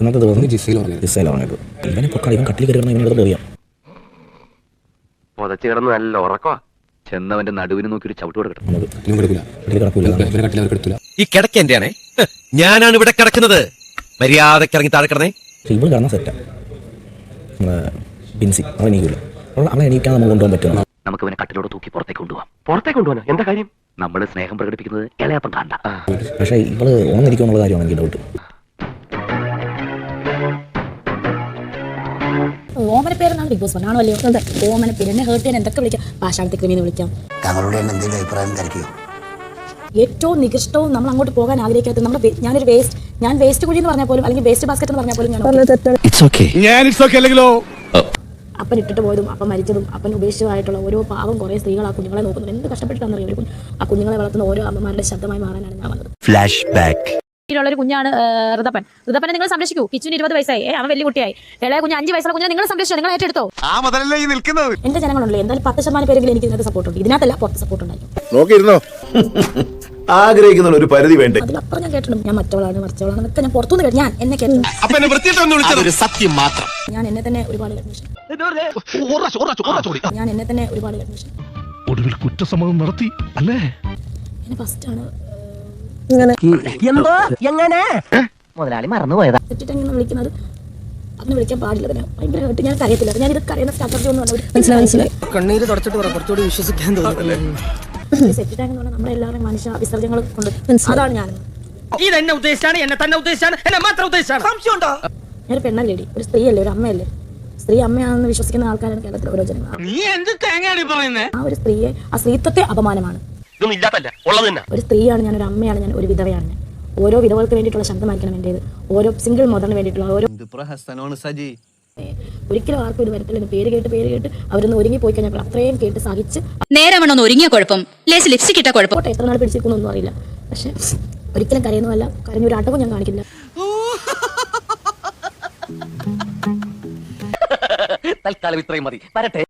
ഇന്നത്തെ ദിവസം ജിസയിൽ പറഞ്ഞത് ജിസയിൽ പറഞ്ഞത് ഇവനെ പൊക്കാൾ ഇവൻ കട്ടിൽ കയറി ഇവനെ എടുത്ത് പോയാം പുതച്ചു കിടന്ന് നല്ല ഉറക്കമാ ചെന്നവന്റെ നടുവിന് നോക്കി ഒരു ചവിട്ട് എടുത്തില്ല. ഈ കിടക്ക എന്റെയാണേ? ഞാനാണ് ഇവിടെ കിടക്കുന്നത്. മര്യാദയ്ക്ക് ഇറങ്ങി താഴെ കിടന്നേ. ഇവൾ കിടന്ന സെറ്റാ ബിൻസി അവൻ എണീക്കില്ല അവൾ അവളെ എണീക്കാൻ നമുക്ക് കൊണ്ടുപോകാൻ പറ്റും നമുക്ക് ഇവനെ കട്ടിലോട് തൂക്കി പുറത്തേക്ക് കൊണ്ടുപോകാം. പുറത്തേക്ക് കൊണ്ടുപോകാനോ? എന്താ കാര്യം? നമ്മൾ സ്നേഹം പ്രകടിപ്പിക്കുന്നത് ഇളയപ്പം കാണണ്ട പക്ഷേ ഇവൾ ഉണർന്നിരിക്കുമെന്നുള്ള കാര്യമാണ് എനിക്ക് ഡൗട്ട് പേരെന്നാണ് ബിഗ് ബോസ് പറഞ്ഞാണോ അല്ലയോ? അതെ ഓമന പിന്നെ ഹേർട്ട് ചെയ്യാൻ എന്തൊക്കെ വിളിക്കാം? പാഷാണത്തെ ക്രിമിന്ന് വിളിക്കാം. താങ്കളുടെ എന്തെങ്കിലും അഭിപ്രായം തിരക്കിയോ ഏറ്റവും നികൃഷ്ടവും നമ്മൾ അങ്ങോട്ട് പോകാൻ ആഗ്രഹിക്കാത്ത നമ്മുടെ വേ- ഞാനൊരു വേസ്റ്റ് ഞാൻ വേസ്റ്റ് കുഴി എന്ന് പറഞ്ഞാൽ പോലും അല്ലെങ്കിൽ വേസ്റ്റ് ബാസ്ക്കറ്റ് എന്ന് പറഞ്ഞാൽ പോലും ഞാൻ ഇറ്റ്സ് ഓക്കെ അപ്പൻ ഇട്ടിട്ട് പോയതും അപ്പൻ മരിച്ചതും അപ്പൻ ഉപേക്ഷിച്ചതായിട്ടുള്ള ഓരോ പാവം കുറേ സ്ത്രീകൾ ആ കുഞ്ഞുങ്ങളെ നോക്കുന്നത്. എന്ത് കഷ്ടപ്പെട്ടിട്ടാണെന്ന് അറിയാം ആ കുഞ്ഞുങ്ങളെ വളർത്തുന്ന ഓരോ അമ്മമാരുടെ ശബ്ദമായി മാറാനാണ് ഞാൻ വന്നത്. ഫ്ലാഷ് ബാക്ക് ഒരു കുഞ്ഞാണ് ഋതപ്പൻ. ഋതപ്പനെ നിങ്ങൾ സംരക്ഷിക്കൂ. കിച്ചുവിന് ഇരുപത് വയസ്സായി. അവൻ വലിയ കുട്ടിയായി. ഇളയ കുഞ്ഞ് അഞ്ച് വയസ്സുള്ള കുഞ്ഞിനെ നിങ്ങൾ സംരക്ഷിച്ചു? നിങ്ങൾ ഏറ്റെടുത്തോ? നിൽക്കുന്നത്. എന്റെ ജനങ്ങളുണ്ടല്ലോ. എന്തായാലും പത്ത് ശതമാനം പേരെങ്കിലും എനിക്ക് ഇതിനകത്ത് സപ്പോർട്ട് ഉണ്ട്. ഇതിനകത്തല്ല പുറത്ത് സപ്പോർട്ട് ഉണ്ടായി നോക്കിയിരുന്നോ? ആഗ്രഹിക്കുന്ന ഒരു പരിധി വേണ്ടേ? അതിലപ്പുറം ഞാൻ കേട്ടിട്ടുണ്ട്. ഞാൻ മറ്റവളാണ് മറിച്ചവളാണ്. എന്നൊക്കെ ഞാൻ പുറത്തുനിന്ന് കേട്ടു. ഞാൻ എന്നെ കേട്ടു സത്യം മാത്രം. ഞാൻ എന്നെ തന്നെ ഒരുപാട് ഞാൻ എന്നെ തന്നെ ഒരുപാട് ഒടുവിൽ കുറ്റസമ്മതം നടത്തി അല്ലേ? എന്നെ ഫസ്റ്റ് ആണ് എന്തോ? എങ്ങനെ? മുതലാളി മറന്നുപോയതാ തെറ്റിട്ട് എങ്ങനെ വിളിക്കുന്നത്? അന്ന് വിളിക്കാൻ പാടില്ല തന്നെ ഭയങ്കര ഹേർട്ട് ഞാൻ കരയത്തില്ല. ഞാൻ ഇത് കരയുന്ന സ്റ്റാർട്ടർ ഒന്നും മനസ്സിലായി മനസ്സിലായി. കണ്ണീര് തുടച്ചിട്ട് കുറച്ചുകൂടി വിശ്വസിക്കാൻ തോന്നുന്നു. സെറ്റിട്ടാങ്ക് എന്ന് പറഞ്ഞാൽ നമ്മുടെ എല്ലാവരും മനുഷ്യ വിസർജ്യങ്ങൾ കൊണ്ട് അതാണ് ഞാൻ. ഇത് എന്നെ ഉദ്ദേശിച്ചാണ് എന്നെ തന്നെ ഉദ്ദേശിച്ചാണ് എന്നെ മാത്രം ഉദ്ദേശിച്ചാണ്. സംശയമുണ്ടോ? ഞാനൊരു പെണ്ണല്ലേടി ഒരു സ്ത്രീയല്ലേ ഒരു അമ്മയല്ലേ? സ്ത്രീ അമ്മയാണെന്ന് വിശ്വസിക്കുന്ന ആൾക്കാരാണ് കേരളത്തിലെ ഓരോ ജനങ്ങൾ നീ എന്ത് തേങ്ങയാണ് ആ ഒരു സ്ത്രീയെ ആ സ്ത്രീത്വത്തെ അപമാനമാണ്. ഇതൊന്നും ഇല്ലാത്തല്ല ഉള്ളത് തന്നെ. ഒരു സ്ത്രീയാണ് ഞാൻ ഒരു അമ്മയാണ് ഞാൻ ഒരു വിധവയാണ് ഞാൻ. ഓരോ വിധവകൾക്ക് വേണ്ടിയിട്ടുള്ള ശബ്ദമായിരിക്കണം എന്റേത് ഓരോ സിംഗിൾ മദറിന് വേണ്ടിയിട്ടുള്ള ഓരോ ഒരിക്കലും ആർക്കും ഇത് വരത്തില്ല. പേര് കേട്ട് പേര് കേട്ട് അവരൊന്ന് ഒരുങ്ങി പോയി കഴിഞ്ഞപ്പോൾ അത്രയും കേട്ട് സഹിച്ച് നേരവണ്ണം ഒരുങ്ങിയ കുഴപ്പം. ലേസ് ലിപ്സ്റ്റിക് ഇട്ട കുഴപ്പം. എത്ര നാൾ പിടിച്ചിരിക്കുന്നൊന്നും അറിയില്ല. പക്ഷെ ഒരിക്കലും കരയുന്നതല്ല. കരഞ്ഞൊരു അടവും ഞാൻ കാണിക്കില്ല. തൽക്കാലം ഇത്രയും മതി. വരട്ടെ.